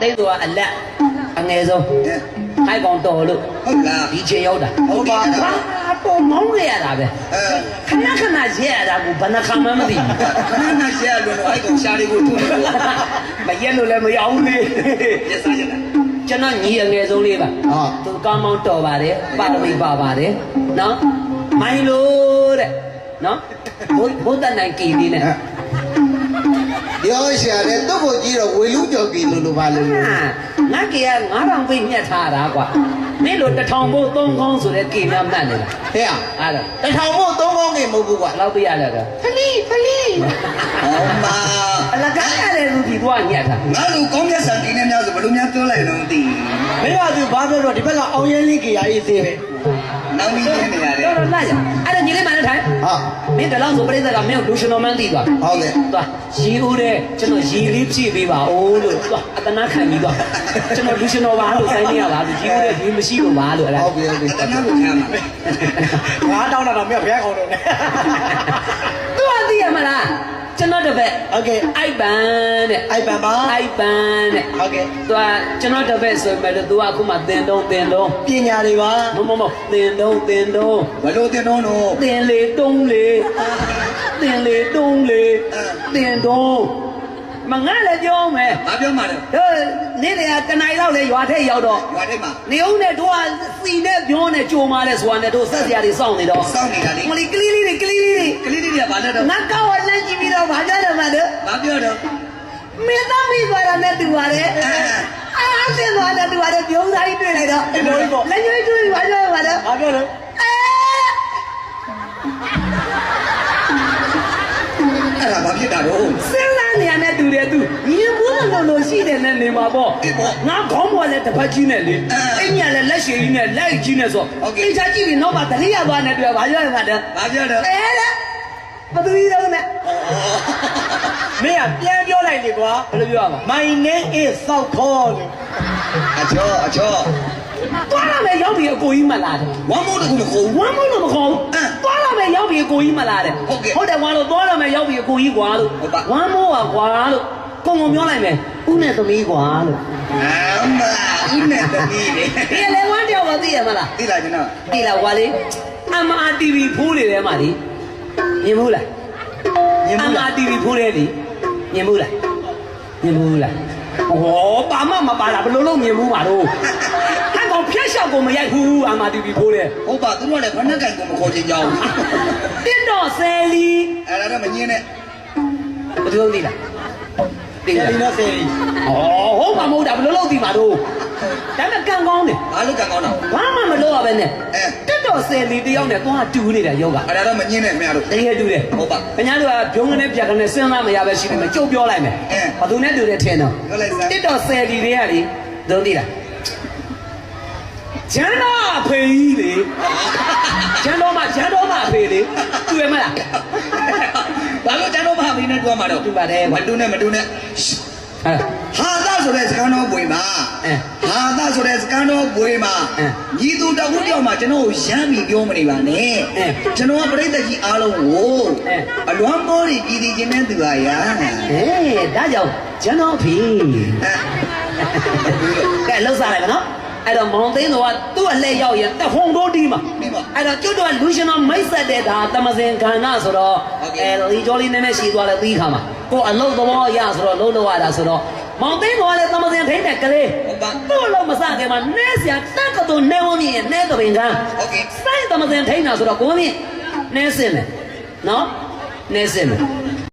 တိတ်သူကအလက်အငယ်ဆုံးအဲအိုက်ကောင်တော်လို့ဟုတ်လားဒီချိန်ရောက်တာဟုတ်ပါဘူးဟာပေါ်မောင်းခဲ့ရတာပဲအဲခဏခဏရဲရတာကိုဘယ်နှခါမှမသိဘူးခဏနဲ့ရှက်လို့အဲ့ကောင်ရှားလေးကိုထုတ်လို့မရက်လို့လည်းမရဘူးလေရစားရတာကျွန်တော်ညီအငယ်ဆုံးလေးပါဟာသူကောင်းမောင်းတော်ပါတယ်ပါရမီပါပါတယ်နော်မိုင်းလို့တဲ့နော်ဘုဘုဒ္ဓနိုင်ကီလေးနဲ့ ပြောရှာတယ်တော့ကိုကြည့်တော့ဝေလူကြော်ကီလို့လို့ပါလို့ဟာငါကေက9000ပိတ်ညက်ထားတာကွာမင်းလိုတစ်ထောင်ဖို့သုံးခေါင်းဆိုတဲ့ကေများမှတ်နေတာဟဲ့အဲ့ဒါတထောင်မို့သုံးကောင်းနေမဟုတ်ဘူးကွာဘယ်လောက်ပြရလဲကဖလီဖလီဟောမာအလကားရတယ်လူဒီတော့ညက်တာငါတို့ကောင်းမြတ်ဆန်ဒီနဲ့များဆိုဘယ်လိုများပြောလိုက်တော့မသိမင်းကသူဘာပြောတော့ဒီဘက်ကအောင်ရဲလေးကေရအေးသေးပဲ နောက်ပြီးနေနေရတယ်တော်တော်လာရအဲ့ဒါညီလေးမနဲ့ထိုင်ဟာမင်းတလောက်ဆိုပြိဿကမင်းကိုလူရှင်တော်မှန်းသိသွားဟုတ်တယ်သွားရီဦးတဲ့ကျွန်တော်ရီလေးဖြည့်ပေးပါဦးလို့သွားအတနာခံပြီးသွားကျွန်တော်လူရှင်တော်ပါလို့ဆိုင်နေရပါလို့ရီဦးတဲ့ဒီမရှိလို့ပါလို့အဲ့ဒါဟုတ်ပြီဟုတ်ပြီတနာကိုခံမှာငါတောင်းတာတော့မြေဘုရားကောင်းတော့နေသူကသိရမလား ကျွန်တော်တပည့် โอเค အိုက်ပန်တဲ့ အိုက်ပန်ပါ အိုက်ပန်တဲ့ โอเค သူကကျွန်တော်တပည့်ဆိုပေမဲ့လို့သူကအခုမှတင်တုံးတင်တုံး ပညာတွေပါ မမမတင်တုံးတင်တုံး ဘယ်လိုတင်တော့တော့ တင်လေတုံးလေတင်လေတုံးလေတင်တုံး မငါလည်းပြောမယ်ဘာပြောမှာလဲဟဲ့နေ့တည်းကတနိုင်လောက်လေရွာထဲရောက်တော့ရွာထဲမှာနေဦးနဲ့တို့ကစီနဲ့ပြောနဲ့ကြိုမာလဲဆိုတာနဲ့တို့ဆက်စရာတွေစောင့်နေတော့စောင့်နေတာလေမလီကလေးလေးတွေကလေးလေးတွေကလေးလေးတွေကဘာလဲတော့ငါကောက်ဝလန့်ကြည့်ပြီးတော့ဗာကြတယ်မလို့ဘာပြောတော့မင်းသားမိသွားတာနဲ့တူပါတယ်အာဆင်းသွားတယ်တူပါတယ်ပြုံးစားကြီးတွေ့လိုက်တော့လက်ညှိုးတွေ့ပါကြပါတော့ဘာပြောလို့ လို့လို့ရှိတယ်နဲ့နေမှာပေါ့ငါခေါင်းပေါ်လဲတစ်ဖက်ကြီးနဲ့လေအိညာလဲလက်ရှည်ကြီးနဲ့လက်ကြီးနဲ့ဆိုအိချာကြည့်ပြီးနောက်မှတတိယသွားနေတွေ့ဘာပြောရမှာလဲဘာပြောတော့အဲလေဘသူကြီးတော့နဲ့မင်းကပြန်ပြောလိုက်လေကွာဘယ်လိုပြောရမှာ My name is စောက်ခေါ်လို့အချောအချောသွားလာမယ်ရောက်ပြီးအကိုကြီးမလာတယ်ဝမ်းမိုးတကူမခေါ်ဝမ်းမလို့မခေါ်ဘူးသွားလာမယ်ရောက်ပြီးအကိုကြီးမလာတယ်ဟုတ်တယ်ဝမ်းလို့သွားလာမယ်ရောက်ပြီးအကိုကြီးကွာလို့ဝမ်းမိုးကကွာလို့ ကုံကုံပြောလိုက်မယ်ဦးနဲ့သမီးကွာလို့အမဦးနဲ့တမီးလေဒီလေဝမ်းတယောက်ပါသိရမလားသိလားကျွန်တော်သိလားကွာလေအမအာတီဗီဖိုးနေတယ်မှာလေမြင်ဘူးလားမြင်ဘူးလားအမတီဗီဖိုးတယ်လေမြင်ဘူးလားမြင်ဘူးလားဟောပါမမပါလားဘယ်လိုလုပ်မြင်ဘူးပါတော့ဟန်ကောင်ဖျက်လျှောက်ကိုမရိုက်ဘူးအမတီဗီဖိုးတယ်ဟုတ်ပါသူတို့လည်းခဏကန်ကိုမခေါ်ချင်ကြဘူးတင်းတော့ဆယ်လီအဲ့ဒါတော့မငင်းနဲ့ဘယ်သူသိလား သိဆယ်လားလီနော်ဆယ်လီဩဟုတ်မှာမဟုတ်တာဘယ်လိုလုပ်သိမှာတော့ဒါပေမဲ့ကံကောင်းတယ်ဘာလို့ကန်ကောင်းတာဘာမှမလုပ်ရပဲနဲ့အဲတက်တော့ဆယ်လီတယောက်နဲ့သွားတူနေတာယောဂအဲ့ဒါတော့မငင်းနဲ့မရတော့တကယ်တူတယ်ဟုတ်ပါခင်ဗျားတို့ကဘုံကနေပြက်ကနေစဉ်းစားမရပဲရှိနေမယ်ကြုတ်ပြောလိုက်မယ်အဲဘာသူနဲ့တူတယ်ထင်တော့ပြောလိုက်စမ်းတက်တော့ဆယ်လီတွေကလေသုံးသိလားဂျန်တော့အဖေကြီးလေဂျန်တော့မှဂျန်တော့မှအဖေလေတူရမလားဘာလို့ ကျန်တော့မမင်းနဲ့တွားမှာတော့တူပါတယ်မတူနဲ့မတူနဲ့ဟဲ့ဟာသဆိုတဲ့စကားတော်ပွေမှာအဲဟာသဆိုတဲ့စကားတော်ပွေမှာအဲညီသူတဝုတယောက်မှာကျွန်တော်ကိုရမ်းပြီးပြောမနေပါနဲ့အဲကျွန်တော်ကပြိတ္တကြီးအားလုံးကိုအဲအလွမ်းပေါ်ပြီးပြည်တည်ခြင်းနဲ့သူပါရာအေးဒါကြောင့်ဂျန်တော့အဖေကဲလှုပ်စားလိုက်မနော် အဲ့တော့မောင်သိန်းတော်ကသူ့အလှည့်ရောက်ရင်တဖုံတိုးတီးမှာဒီမှာအဲ့တော့ကျွတ်တော့လူရှင်တော်မိတ်ဆက်တဲ့ဒါတမစင်ခန္ဓာဆိုတော့ဟုတ်ကဲ့အဲလီကျော်လေးနည်းနည်းရှည်သွားလဲသီးခါမှာကိုအလုတ်သဘောရဆိုတော့လုံးလို့ရတာဆိုတော့မောင်သိန်းတော်ကလည်းတမစင်ထိမ့်တဲ့ကလေးဟုတ်ပါသူ့အလုံးမစခင်မှာနဲဆရာတက်ကတူနဲဝင်းရင်နဲတပင်ကန်းဟုတ်ကဲ့စိုင်းတမစင်ထိမ့်တာဆိုတော့ကိုမင်းနဲစင်မယ်နော်နဲစင်မယ်